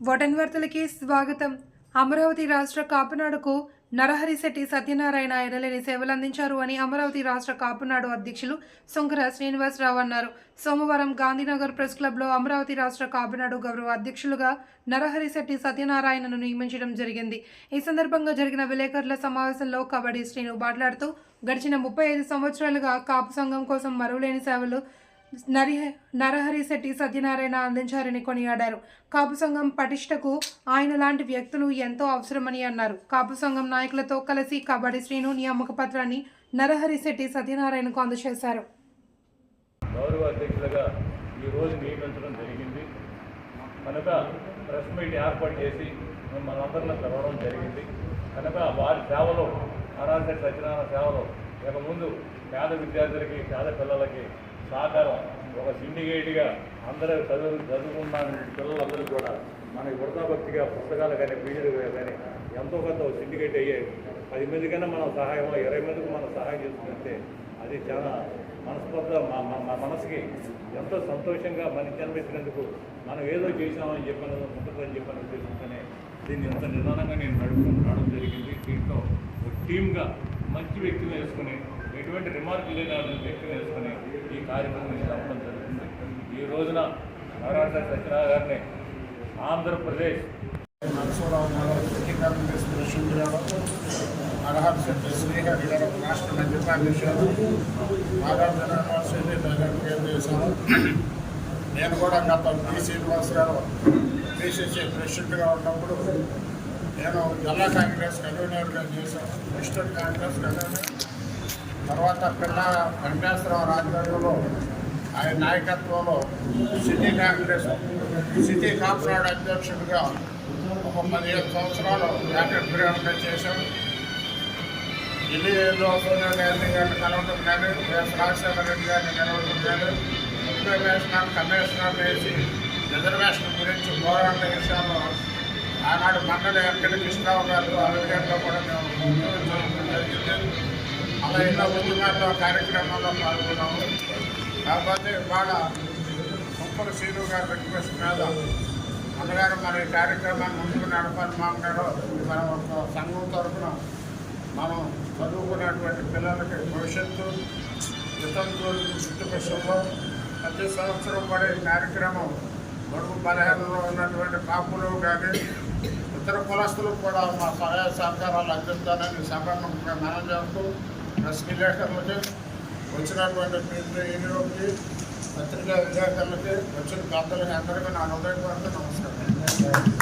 Button వార్తలకి స్వాగతం. అమరావతి రాష్ట్ర కాపునాడుకు నరహరిశెట్టి సత్యనారాయణ ఎనలేని సేవలు అందించారు అని అమరావతి రాష్ట్ర కాపునాడు అధ్యక్షులు శంకర శ్రీనివాసరావు అన్నారు. సోమవారం గాంధీనగర్ ప్రెస్ క్లబ్లో అమరావతి రాష్ట్ర కాపునాడు గౌరవ అధ్యక్షులుగా నరహరిశెట్టి సత్యనారాయణను నియమించడం జరిగింది. ఈ సందర్భంగా జరిగిన విలేకరుల సమావేశంలో కబడ్డీ శ్రీను మాట్లాడుతూ గడిచిన ముప్పై ఐదు సంవత్సరాలుగా కాపు సంఘం కోసం మరువలేని సేవలు నరి నరహరి శెట్టి సత్యనారాయణ అందించారని కొనియాడారు. కాపు సంఘం పటిష్టకు ఆయన లాంటి వ్యక్తులు ఎంతో అవసరమని అన్నారు. కాపు సంఘం నాయకులతో కలిసి కబడ్డీ శ్రీను నియామక పత్రాన్ని నరహరి శెట్టి సత్యనారాయణకు అందజేశారు. గౌరవ అధ్యక్షులుగా ఈరోజు నియమించడం జరిగింది. కనుక ప్రెస్ మీట్ ఏర్పాటు చేసి మిమ్మల్ని అందరినీ కలవడం జరిగింది. కనుక వారి సేవలో నారాయణ సత్యనారాయణ సేవలో ఇక ముందు పేద విద్యార్థులకి పేద పిల్లలకి సహకారం ఒక సిండికేట్గా అందరూ చదువు చదువుకున్న పిల్లలందరూ కూడా మనకి వృధాభక్తిగా పుస్తకాలు కానీ పీజీలు కానీ ఎంతో కొంత సిండికేట్ అయ్యాయి పది మందికైనా మనం సహాయం ఇరవై మందికి మనం సహాయం చేసుకుంటే అది చాలా మనస్పర్ధ మా మా- మనసుకి ఎంతో సంతోషంగా మన జన్మించినందుకు మనం ఏదో చేసామని చెప్పిన ఉంటుందని చెప్పిన తెలుసుకునే దీన్ని ఎంత నిదానంగా నేను నడుపుకుని జరిగింది. దీంట్లో ఒక టీమ్గా మంచి వ్యక్తిని వేసుకుని ఎటువంటి రిమార్క్ లేని వ్యక్తిని వేసుకుని కార్యక్రమం చెప్పడం జరుగుతుంది. ఈ రోజున నారాయణ సత్యనారాయణ గారిని ఆంధ్రప్రదేశ్ నరసింహరావు గారు కాంగ్రెస్ ప్రెసిడెంట్ గారు శ్రీహరి గారు రాష్ట్ర మధ్యప్రదేశాలు నాగార్జున యూనివర్సిటీ డైరెక్టర్ చేశాను నేను కూడా గత పి శ్రీనివాస్ గారు పిసిసి ప్రెసిడెంట్గా ఉన్నప్పుడు నేను జిల్లా కాంగ్రెస్ కన్వీనర్గా చేశాను డిస్ట్రిక్ట్ కాంగ్రెస్ కన్వీనర్. తర్వాత పిల్ల వెంకటేశ్వరరావు రాజధానిలో ఆయన నాయకత్వంలో సిటీ కాంగ్రెస్ సిటీ కాపునాడు అధ్యక్షుడిగా ఒక పదిహేను సంవత్సరాలు ఏకగ్రీవంగా చేశాం ఢిల్లీలో సోనియా గాంధీ గారిని కలవటం కానీ వైఎస్ రాజశేఖర రెడ్డి గారిని కలవటం కానీ రిజర్వేషన్ కమిషనర్ వేసి రిజర్వేషన్ గురించి పోరాట విషయాల్లో ఆనాడు మండలి వెంకట కృష్ణరావు గారు అలవిగంలో అలా ఎన్నో ఉద్యమాల్లో కార్యక్రమాల్లో పాల్గొన్నాము. కాకపోతే ఇవాళ ముప్పల శ్రీను గారి రిక్వెస్ట్ మీద అన్నగారు మన ఈ కార్యక్రమాన్ని ముందుకు నడపాలి మాట్లాడో మన ఒక సంఘం తరఫున మనం చదువుకున్నటువంటి పిల్లలకి భవిష్యత్తు వితంతులు చుట్టు ప్రతి సంవత్సరం పడే కార్యక్రమం బడుగు బలహీనలో ఉన్నటువంటి కాపులు కానీ ఇతర కులస్తులకు కూడా మా సహాయ సహకారాలు అందిస్తానని సభను మనం చేస్తూ ప్రెస్ విలేకరులకి వచ్చినటువంటి ప్రింట్ యూనివర్కి పత్రికా విలేకరులకి వచ్చిన పెద్దలకి అందరికీ నా హృదయపూర్వక నమస్కారం